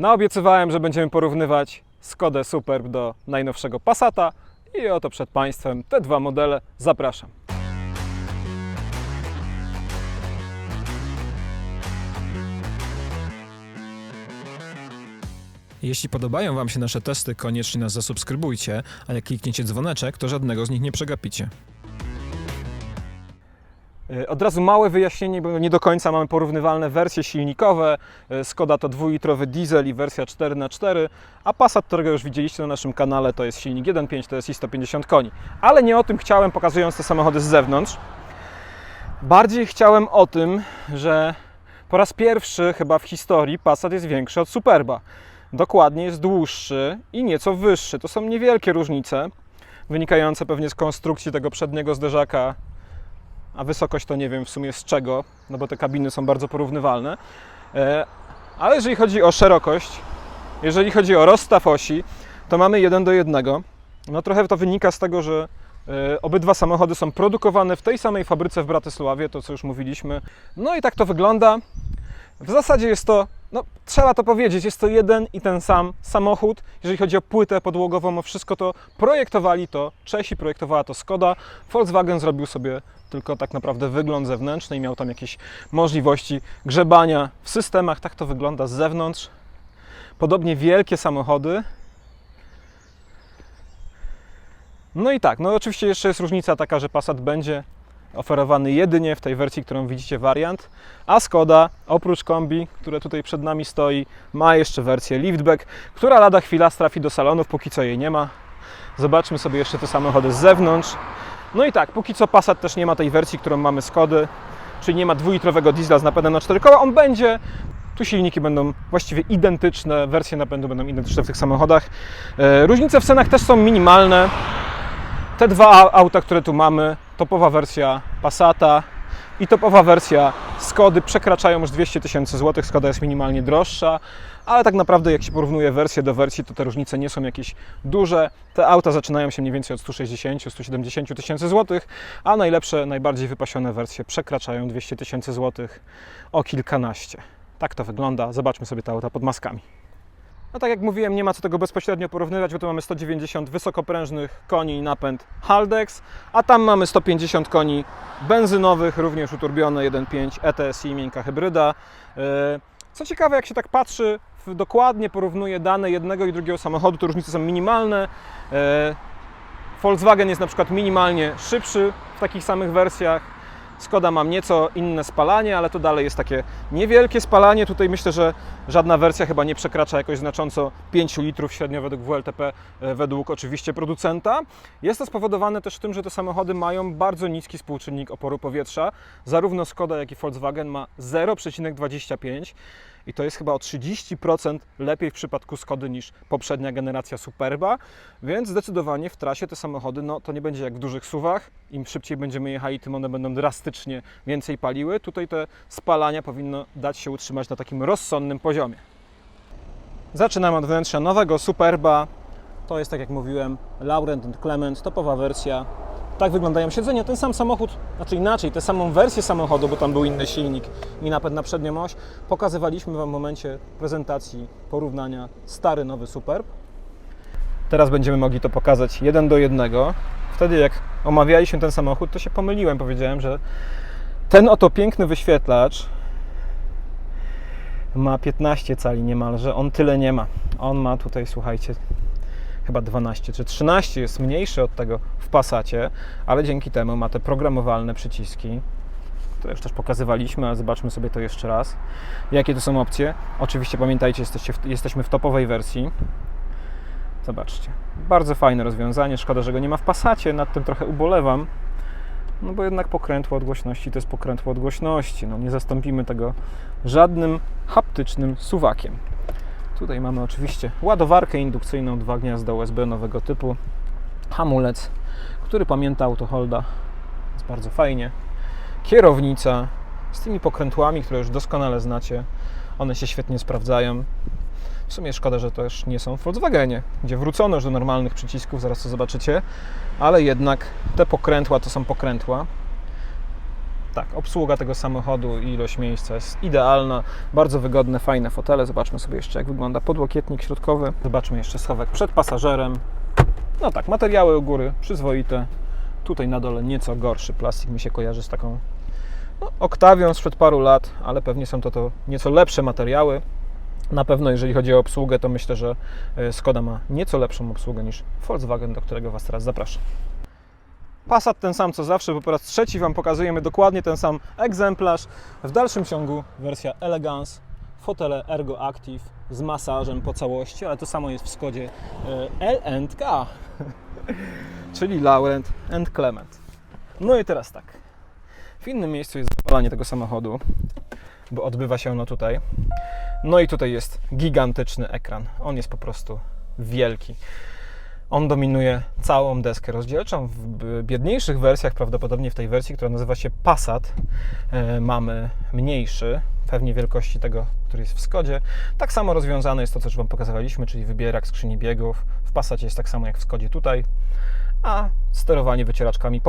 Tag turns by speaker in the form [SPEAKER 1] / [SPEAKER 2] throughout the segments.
[SPEAKER 1] Naobiecywałem, że będziemy porównywać Skodę Superb do najnowszego Passata i oto przed Państwem te dwa modele. Zapraszam.
[SPEAKER 2] Jeśli podobają Wam się nasze testy, koniecznie nas zasubskrybujcie, a jak klikniecie dzwoneczek, to żadnego z nich nie przegapicie.
[SPEAKER 1] E, Od razu małe wyjaśnienie, bo nie do końca mamy porównywalne wersje silnikowe. E, Skoda to dwulitrowy diesel i wersja 4x4, a Passat, którego już widzieliście na naszym kanale, to jest silnik 1.5, to jest i 150 koni. Ale nie o tym chciałem, pokazując te samochody z zewnątrz. Bardziej chciałem o tym, że po raz pierwszy chyba w historii Passat jest większy od Superba. Dokładnie jest dłuższy i nieco wyższy. To są niewielkie różnice, wynikające pewnie z konstrukcji tego przedniego zderzaka a wysokość to nie wiem w sumie z czego, no bo te kabiny są bardzo porównywalne. E, Ale jeżeli chodzi o szerokość, jeżeli chodzi o rozstaw osi, to mamy jeden do jednego. No trochę to wynika z tego, że e, obydwa samochody są produkowane w tej samej fabryce w Bratysławie, to co już mówiliśmy. No i tak to wygląda. W zasadzie jest to, no trzeba to powiedzieć, jest to jeden i ten sam samochód. Jeżeli chodzi o płytę podłogową, o wszystko to projektowali to Czesi, projektowała to Skoda. Volkswagen zrobił sobie tylko tak naprawdę wygląd zewnętrzny i miał tam jakieś możliwości grzebania w systemach. Tak to wygląda z zewnątrz. Podobnie wielkie samochody. No i tak, no oczywiście jeszcze jest różnica taka, że Passat będzie oferowany jedynie w tej wersji, którą widzicie wariant, a Skoda oprócz kombi, które tutaj przed nami stoi, ma jeszcze wersję liftback, która lada chwila trafi do salonów, póki co jej nie ma. Zobaczmy sobie jeszcze te samochody z zewnątrz. No i tak, póki co Passat też nie ma tej wersji, którą mamy Skody, czyli nie ma dwulitrowego diesla z napędem na 4 koła. On będzie, tu silniki będą właściwie identyczne, wersje napędu będą identyczne w tych samochodach. E, Różnice w cenach też są minimalne. Te dwa auta, które tu mamy, topowa wersja Passata i topowa wersja Skody przekraczają już 200 tysięcy złotych. Skoda jest minimalnie droższa, ale tak naprawdę jak się porównuje wersję do wersji, to te różnice nie są jakieś duże. Te auta zaczynają się mniej więcej od 160-170 tysięcy złotych, a najlepsze, najbardziej wypasione wersje przekraczają 200 tysięcy złotych o kilkanaście. Tak to wygląda. Zobaczmy sobie te auta pod maskami. No tak jak mówiłem, nie ma co tego bezpośrednio porównywać, bo tu mamy 190 wysokoprężnych koni napęd Haldex, a tam mamy 150 koni benzynowych, również uturbione 1.5 ETSI, miękka hybryda. Yy, Co ciekawe, jak się tak patrzy, dokładnie porównuje dane jednego i drugiego samochodu, to różnice są minimalne. Yy, Volkswagen jest na przykład minimalnie szybszy w takich samych wersjach. Skoda ma nieco inne spalanie, ale to dalej jest takie niewielkie spalanie. Tutaj myślę, że żadna wersja chyba nie przekracza jakoś znacząco 5 litrów średnio według WLTP, e, według oczywiście producenta. Jest to spowodowane też tym, że te samochody mają bardzo niski współczynnik oporu powietrza. Zarówno Skoda, jak i Volkswagen ma 0,25 i to jest chyba o 30% lepiej w przypadku Skody niż poprzednia generacja Superba, więc zdecydowanie w trasie te samochody, no to nie będzie jak w dużych suwach, im szybciej będziemy jechali, tym one będą drastycznie więcej paliły. Tutaj te spalania powinno dać się utrzymać na takim rozsądnym poziomie. Zaczynamy od wnętrza nowego Superba. To jest, tak jak mówiłem, Laurent Clement, topowa wersja. Tak wyglądają siedzenia. Ten sam samochód, znaczy inaczej, tę samą wersję samochodu, bo tam był inny silnik i napęd na przednią oś, pokazywaliśmy Wam w momencie prezentacji porównania stary, nowy Superb. Teraz będziemy mogli to pokazać jeden do jednego. Wtedy jak omawialiśmy ten samochód, to się pomyliłem. Powiedziałem, że ten oto piękny wyświetlacz ma 15 cali niemalże. On tyle nie ma. On ma tutaj, słuchajcie, chyba 12 czy 13 jest mniejszy od tego w Passacie, ale dzięki temu ma te programowalne przyciski, które już też pokazywaliśmy, ale zobaczmy sobie to jeszcze raz. Jakie to są opcje? Oczywiście pamiętajcie, jesteście w, jesteśmy w topowej wersji. Zobaczcie. Bardzo fajne rozwiązanie. Szkoda, że go nie ma w Passacie, nad tym trochę ubolewam. No bo jednak pokrętło od głośności to jest pokrętło od głośności. No nie zastąpimy tego żadnym haptycznym suwakiem. Tutaj mamy oczywiście ładowarkę indukcyjną, dwa gniazda USB nowego typu, hamulec, który pamięta autoholda, jest bardzo fajnie. Kierownica z tymi pokrętłami, które już doskonale znacie, one się świetnie sprawdzają. W sumie szkoda, że też nie są w Volkswagenie, gdzie wrócono już do normalnych przycisków, zaraz to zobaczycie, ale jednak te pokrętła to są pokrętła. Tak, obsługa tego samochodu i ilość miejsca jest idealna. Bardzo wygodne, fajne fotele. Zobaczmy sobie jeszcze, jak wygląda podłokietnik środkowy. Zobaczmy jeszcze schowek przed pasażerem. No tak, materiały u góry przyzwoite. Tutaj na dole nieco gorszy plastik mi się kojarzy z taką no, Octavią sprzed paru lat, ale pewnie są to, to nieco lepsze materiały. Na pewno jeżeli chodzi o obsługę, to myślę, że e, Skoda ma nieco lepszą obsługę niż Volkswagen, do którego Was teraz zapraszam. Passat ten sam co zawsze, bo po raz trzeci Wam pokazujemy dokładnie ten sam egzemplarz. W dalszym ciągu wersja Elegance, fotele Ergo Active z masażem po całości, ale to samo jest w Skodzie e, L&K, czyli Laurent and Clement. No i teraz tak. W innym miejscu jest zapalanie tego samochodu, bo odbywa się ono tutaj. No i tutaj jest gigantyczny ekran. On jest po prostu wielki. On dominuje całą deskę rozdzielczą. W biedniejszych wersjach, prawdopodobnie w tej wersji, która nazywa się Passat, e, mamy mniejszy, pewnie wielkości tego, który jest w Skodzie. Tak samo rozwiązane jest to, co już Wam pokazywaliśmy, czyli wybierak skrzyni biegów. W Passacie jest tak samo jak w Skodzie tutaj, a sterowanie wycieraczkami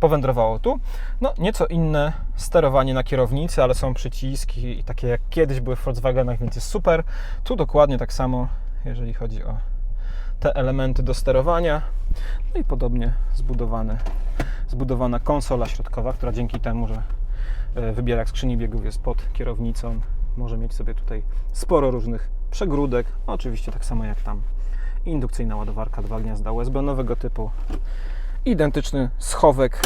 [SPEAKER 1] powędrowało tu. No, nieco inne sterowanie na kierownicy, ale są przyciski i takie jak kiedyś były w Volkswagenach, więc jest super. Tu dokładnie tak samo, jeżeli chodzi o te elementy do sterowania. No i podobnie zbudowany, zbudowana konsola środkowa, która dzięki temu, że e, wybierak skrzyni biegów jest pod kierownicą, może mieć sobie tutaj sporo różnych przegródek. No, oczywiście tak samo jak tam indukcyjna ładowarka, dwa gniazda USB nowego typu. Identyczny schowek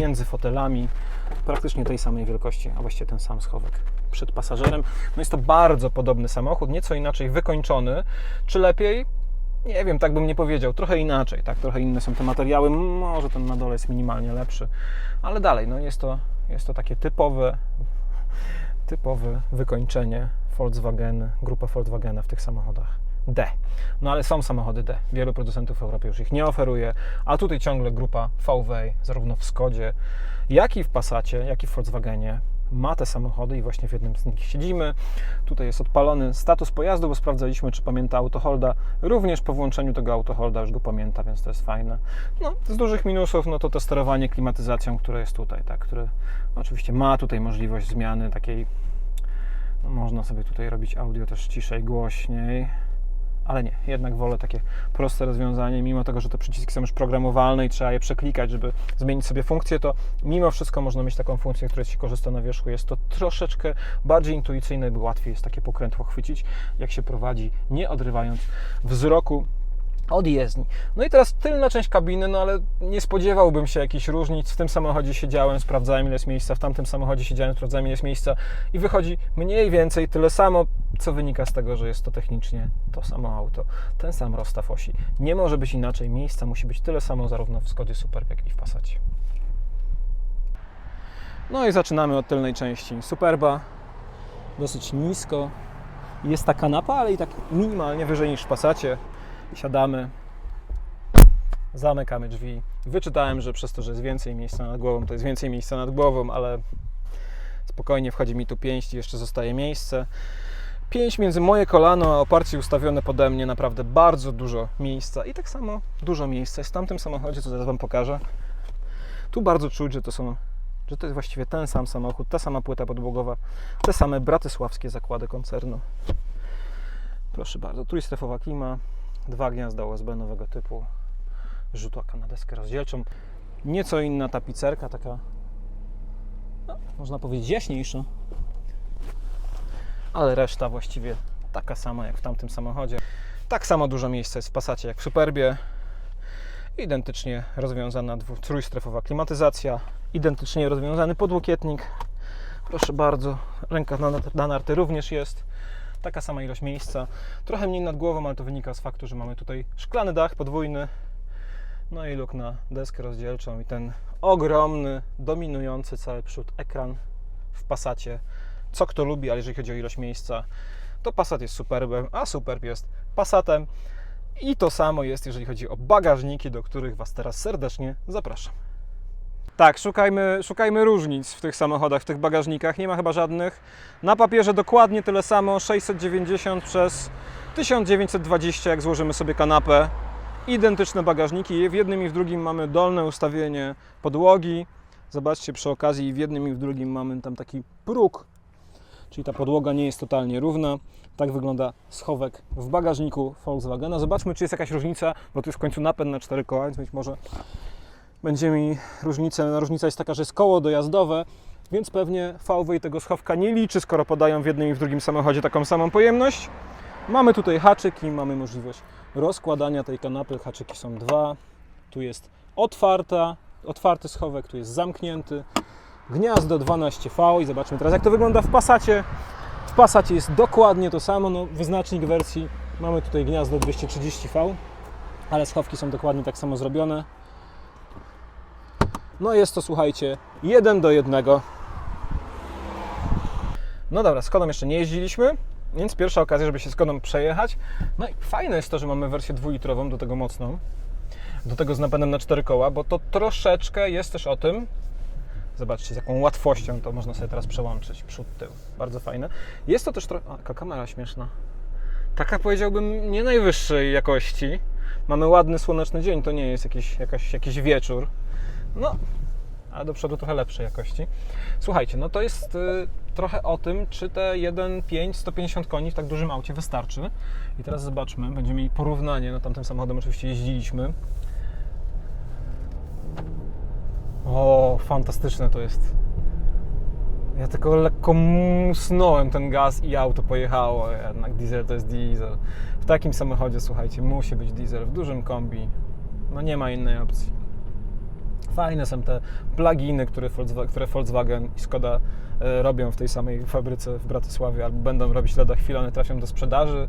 [SPEAKER 1] między fotelami, praktycznie tej samej wielkości, a właściwie ten sam schowek przed pasażerem. No jest to bardzo podobny samochód, nieco inaczej wykończony, czy lepiej? Nie wiem, tak bym nie powiedział. Trochę inaczej, tak? Trochę inne są te materiały. Może ten na dole jest minimalnie lepszy, ale dalej, no jest to, jest to takie typowe, typowe wykończenie Volkswagen, grupa Volkswagena w tych samochodach. D. No ale są samochody D. Wielu producentów w Europie już ich nie oferuje, a tutaj ciągle grupa VW, zarówno w Skodzie, jak i w Passacie, jak i w Volkswagenie ma te samochody i właśnie w jednym z nich siedzimy. Tutaj jest odpalony status pojazdu, bo sprawdzaliśmy, czy pamięta autoholda. Również po włączeniu tego autoholda już go pamięta, więc to jest fajne. No, z dużych minusów, no to to sterowanie klimatyzacją, które jest tutaj, tak, które oczywiście ma tutaj możliwość zmiany takiej, no, można sobie tutaj robić audio też ciszej, głośniej, ale nie, jednak wolę takie proste rozwiązanie, mimo tego, że te przyciski są już programowalne i trzeba je przeklikać, żeby zmienić sobie funkcję, to mimo wszystko można mieć taką funkcję, której się korzysta na wierzchu. Jest to troszeczkę bardziej intuicyjne, bo łatwiej jest takie pokrętło chwycić, jak się prowadzi, nie odrywając wzroku od jezdni. No i teraz tylna część kabiny, no ale nie spodziewałbym się jakichś różnic. W tym samochodzie siedziałem, sprawdzałem ile jest miejsca, w tamtym samochodzie siedziałem, sprawdzałem ile jest miejsca i wychodzi mniej więcej tyle samo, co wynika z tego, że jest to technicznie to samo auto, ten sam rozstaw osi. Nie może być inaczej, miejsca musi być tyle samo zarówno w Skodzie Superb, jak i w Passacie. No i zaczynamy od tylnej części Superba. Dosyć nisko. Jest ta kanapa, ale i tak minimalnie wyżej niż w Passacie. Siadamy, zamykamy drzwi. Wyczytałem, że przez to, że jest więcej miejsca nad głową, to jest więcej miejsca nad głową, ale spokojnie wchodzi mi tu pięść i jeszcze zostaje miejsce. Pięść między moje kolano, a oparcie ustawione pode mnie, naprawdę bardzo dużo miejsca. I tak samo dużo miejsca jest w tamtym samochodzie, co zaraz Wam pokażę. Tu bardzo czuć, że to są, że to jest właściwie ten sam samochód, ta sama płyta podłogowa, te same bratysławskie zakłady koncernu. Proszę bardzo, tu jest strefowa klima, dwa gniazda USB nowego typu, rzutłaka na deskę rozdzielczą, nieco inna tapicerka, taka, no, można powiedzieć, jaśniejsza, ale reszta właściwie taka sama jak w tamtym samochodzie. Tak samo dużo miejsca jest w Passacie jak w Superbie. Identycznie rozwiązana dwu, trójstrefowa klimatyzacja, identycznie rozwiązany podłokietnik. Proszę bardzo, ręka na, na narty również jest taka sama ilość miejsca. Trochę mniej nad głową, ale to wynika z faktu, że mamy tutaj szklany dach podwójny, no i luk na deskę rozdzielczą i ten ogromny, dominujący cały przód ekran w Passacie. Co kto lubi, ale jeżeli chodzi o ilość miejsca, to Passat jest Superbem, a Superb jest Passatem. I to samo jest, jeżeli chodzi o bagażniki, do których Was teraz serdecznie zapraszam. Tak, szukajmy, szukajmy różnic w tych samochodach, w tych bagażnikach. Nie ma chyba żadnych. Na papierze dokładnie tyle samo, 690 przez 1920, jak złożymy sobie kanapę. Identyczne bagażniki. W jednym i w drugim mamy dolne ustawienie podłogi. Zobaczcie, przy okazji w jednym i w drugim mamy tam taki próg, czyli ta podłoga nie jest totalnie równa. Tak wygląda schowek w bagażniku Volkswagena. Zobaczmy, czy jest jakaś różnica, bo to jest w końcu napęd na cztery koła, więc być może będzie mi różnica. Różnica jest taka, że jest koło dojazdowe, więc pewnie VW tego schowka nie liczy, skoro podają w jednym i w drugim samochodzie taką samą pojemność. Mamy tutaj haczyk i mamy możliwość rozkładania tej kanapy. Haczyki są dwa. Tu jest otwarta, otwarty schowek, tu jest zamknięty. Gniazdo 12V i zobaczmy teraz jak to wygląda w Passacie. W Passacie jest dokładnie to samo, no, wyznacznik wersji. Mamy tutaj gniazdo 230V, ale schowki są dokładnie tak samo zrobione. No jest to, słuchajcie, jeden do jednego. No dobra, z Skodą jeszcze nie jeździliśmy, więc pierwsza okazja, żeby się Skodą przejechać. No i fajne jest to, że mamy wersję dwulitrową, do tego mocną, do tego z napędem na cztery koła, bo to troszeczkę jest też o tym, zobaczcie z jaką łatwością to można sobie teraz przełączyć, przód, tył, bardzo fajne. Jest to też trochę, jaka kamera śmieszna, taka powiedziałbym nie najwyższej jakości. Mamy ładny, słoneczny dzień, to nie jest jakiś, jakaś, jakiś wieczór. No, a do przodu trochę lepszej jakości. Słuchajcie, no to jest y, trochę o tym, czy te 1.5 150 koni w tak dużym aucie wystarczy. I teraz zobaczmy, będziemy mieli porównanie, no tamtym samochodem oczywiście jeździliśmy. O, fantastyczne to jest. Ja tylko lekko musnąłem ten gaz i auto pojechało. Jednak diesel to jest diesel. W takim samochodzie, słuchajcie, musi być diesel. W dużym kombi, no nie ma innej opcji. Fajne są te pluginy, które Volkswagen, które Volkswagen i Skoda e, robią w tej samej fabryce w Bratysławie, albo będą robić lada chwilę, one trafią do sprzedaży.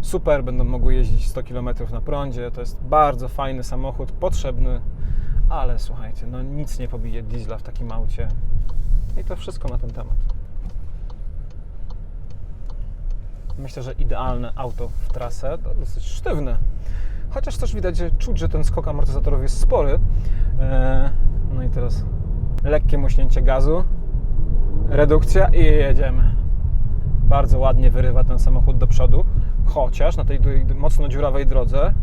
[SPEAKER 1] Super, będą mogły jeździć 100 km na prądzie. To jest bardzo fajny samochód, potrzebny, ale słuchajcie, no nic nie pobije diesla w takim aucie. I to wszystko na ten temat. Myślę, że idealne auto w trasę, dosyć sztywne. Chociaż też widać, że czuć, że ten skok amortyzatorów jest spory. Eee, No i teraz lekkie muśnięcie gazu, redukcja i jedziemy. Bardzo ładnie wyrywa ten samochód do przodu, chociaż na tej mocno dziurawej drodze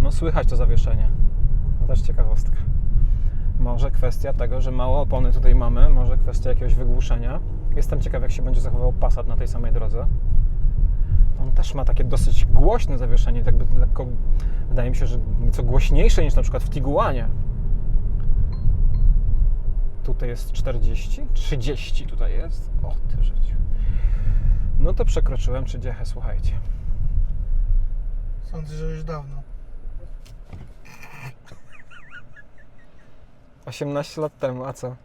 [SPEAKER 1] no słychać to zawieszenie. To też ciekawostka. Może kwestia tego, że mało opony tutaj mamy, może kwestia jakiegoś wygłuszenia. Jestem ciekaw, jak się będzie zachowywał Passat na tej samej drodze. On też ma takie dosyć głośne zawieszenie, tak by lekko, wydaje mi się, że nieco głośniejsze niż na przykład w Tiguanie. Tutaj jest 40, 30 tutaj jest. O, ty życiu. No to przekroczyłem 30, słuchajcie.
[SPEAKER 3] Sądzę, że już dawno.
[SPEAKER 1] 18 lat temu, a co?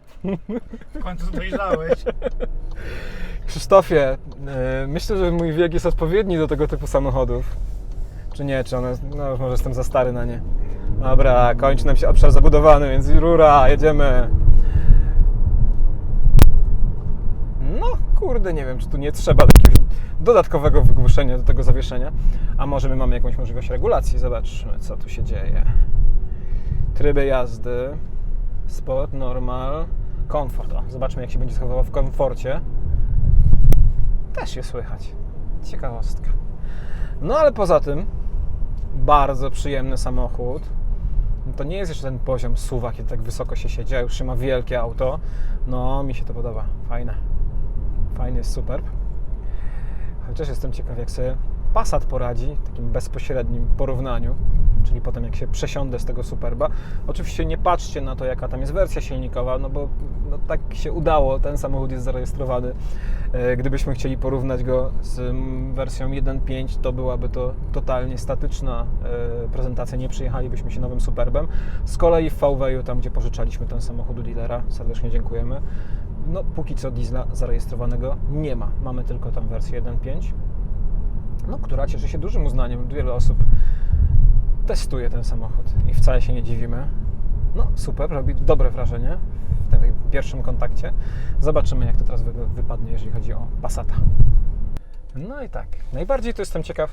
[SPEAKER 3] W końcu dojrzałeś.
[SPEAKER 1] Krzysztofie, yy, myślę, że mój wiek jest odpowiedni do tego typu samochodów. Czy nie, czy one, no może jestem za stary na nie. Dobra, kończy nam się obszar zabudowany, więc rura, jedziemy. No, kurde, nie wiem, czy tu nie trzeba jakiegoś dodatkowego wygłuszenia do tego zawieszenia. A może my mamy jakąś możliwość regulacji? Zobaczmy, co tu się dzieje. Tryby jazdy, sport, normal, komfort. O, zobaczmy, jak się będzie zachowywał w komforcie. Też je słychać. Ciekawostka. No ale poza tym, bardzo przyjemny samochód. To nie jest jeszcze ten poziom suwa, kiedy tak wysoko się siedzi, a już się ma wielkie auto. No, mi się to podoba. Fajne. Fajny jest superb. Chociaż jestem ciekaw, jak sobie Passat poradzi w takim bezpośrednim porównaniu, czyli potem jak się przesiądę z tego Superba. Oczywiście nie patrzcie na to, jaka tam jest wersja silnikowa, no bo no, tak się udało, ten samochód jest zarejestrowany. E, Gdybyśmy chcieli porównać go z mm, wersją 1.5, to byłaby to totalnie statyczna e, prezentacja, nie przyjechalibyśmy się nowym Superbem. Z kolei w VW, tam gdzie pożyczaliśmy ten samochód u dealera, serdecznie dziękujemy, no póki co diesla zarejestrowanego nie ma. Mamy tylko tam wersję 1.5 no, która cieszy się dużym uznaniem. Wiele osób testuje ten samochód i wcale się nie dziwimy. No, super, robi dobre wrażenie w tym pierwszym kontakcie. Zobaczymy, jak to teraz wy- wypadnie, jeżeli chodzi o Passata. No i tak, najbardziej to jestem ciekaw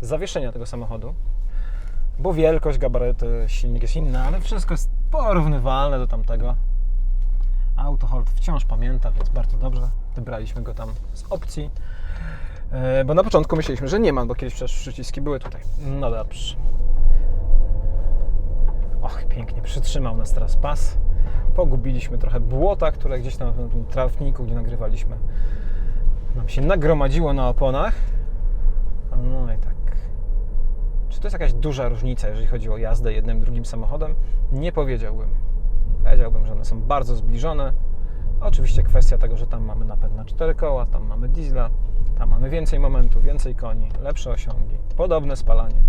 [SPEAKER 1] zawieszenia tego samochodu, bo wielkość, gabaryty, silnik jest inny, ale wszystko jest porównywalne do tamtego. Autohold wciąż pamięta, więc bardzo dobrze. Wybraliśmy go tam z opcji. E, Bo na początku myśleliśmy, że nie ma, bo kiedyś przecież przyciski były tutaj. No dobrze. Och, pięknie przytrzymał nas teraz pas. pogubiliśmy trochę błota, które gdzieś tam na tym trawniku, gdzie nagrywaliśmy, nam się nagromadziło na oponach. No i tak. Czy to jest jakaś duża różnica, jeżeli chodzi o jazdę jednym, drugim samochodem? Nie powiedziałbym. Powiedziałbym, że one są bardzo zbliżone. Oczywiście kwestia tego, że tam mamy napęd na cztery koła, tam mamy diesla, tam mamy więcej momentu, więcej koni, lepsze osiągi, podobne spalanie.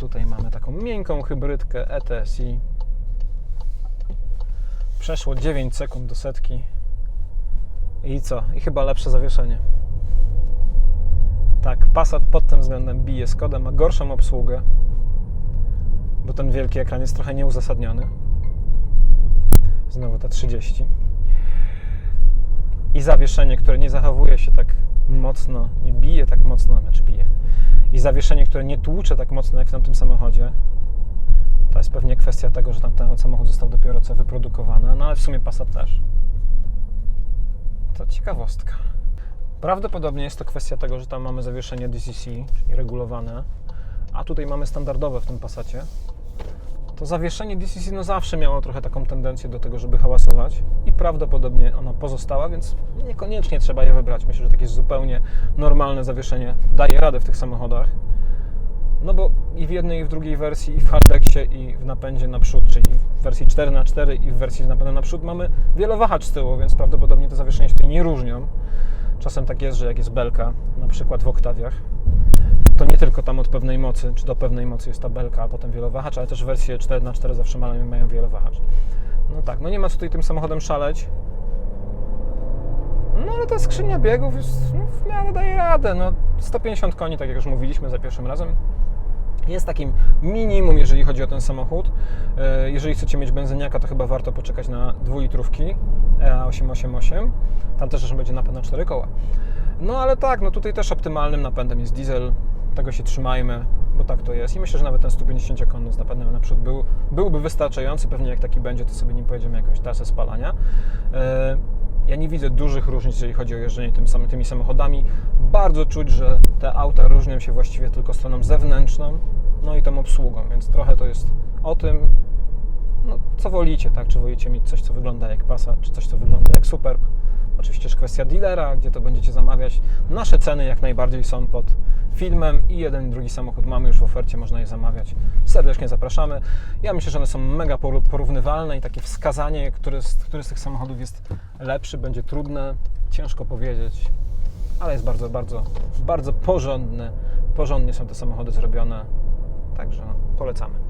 [SPEAKER 1] Tutaj mamy taką miękką hybrydkę ETSI. Przeszło 9 sekund do setki. I co? I chyba lepsze zawieszenie. Tak, Passat pod tym względem bije Skoda, ma gorszą obsługę, bo ten wielki ekran jest trochę nieuzasadniony. Znowu ta 30. I zawieszenie, które nie zachowuje się tak mocno, nie bije tak mocno, znaczy bije. I zawieszenie, które nie tłucze tak mocno jak w tamtym samochodzie. To jest pewnie kwestia tego, że tamten samochód został dopiero co wyprodukowany, no ale w sumie Passat też. To ciekawostka. Prawdopodobnie jest to kwestia tego, że tam mamy zawieszenie DCC, czyli regulowane, a tutaj mamy standardowe w tym Passacie. To zawieszenie DCC no zawsze miało trochę taką tendencję do tego, żeby hałasować i prawdopodobnie ona pozostała, więc niekoniecznie trzeba je wybrać. Myślę, że takie zupełnie normalne zawieszenie daje radę w tych samochodach. No bo i w jednej, i w drugiej wersji, i w hardeksie, i w napędzie naprzód, czyli w wersji 4x4 i w wersji z napędem naprzód mamy wielowahacz z tyłu, więc prawdopodobnie te zawieszenia się tutaj nie różnią. Czasem tak jest, że jak jest belka, na przykład w oktawiach, to nie tylko tam od pewnej mocy, czy do pewnej mocy jest ta belka, a potem wielowahacz, ale też wersje 4x4 zawsze mają, mają wielowahacz. No tak, no nie ma co tutaj tym samochodem szaleć. No ale ta skrzynia biegów jest, no, w miarę daje radę. No, 150 koni, tak jak już mówiliśmy za pierwszym razem. Jest takim minimum, jeżeli chodzi o ten samochód. E, Jeżeli chcecie mieć benzyniaka, to chyba warto poczekać na dwulitrówki EA888. Tam też będzie napęd na 4 koła. No ale tak, no tutaj też optymalnym napędem jest diesel. Tego się trzymajmy, bo tak to jest. I myślę, że nawet ten 150-konny z napędem naprzód był, byłby wystarczający. Pewnie jak taki będzie, to sobie nim pojedziemy jakąś trasę spalania. E, Ja nie widzę dużych różnic, jeżeli chodzi o jeżdżenie tym tymi samochodami. Bardzo czuć, że te auta różnią się właściwie tylko stroną zewnętrzną, no i tą obsługą, więc trochę to jest o tym, no, co wolicie, tak? Czy wolicie mieć coś, co wygląda jak Passat, czy coś, co wygląda jak Superb. Oczywiście też kwestia dealera, gdzie to będziecie zamawiać. Nasze ceny jak najbardziej są pod filmem i jeden i drugi samochód mamy już w ofercie, można je zamawiać. Serdecznie zapraszamy. Ja myślę, że one są mega porównywalne i takie wskazanie, który z, który z tych samochodów jest lepszy, będzie trudne, ciężko powiedzieć, ale jest bardzo, bardzo, bardzo porządny. Porządnie są te samochody zrobione, także no, polecamy.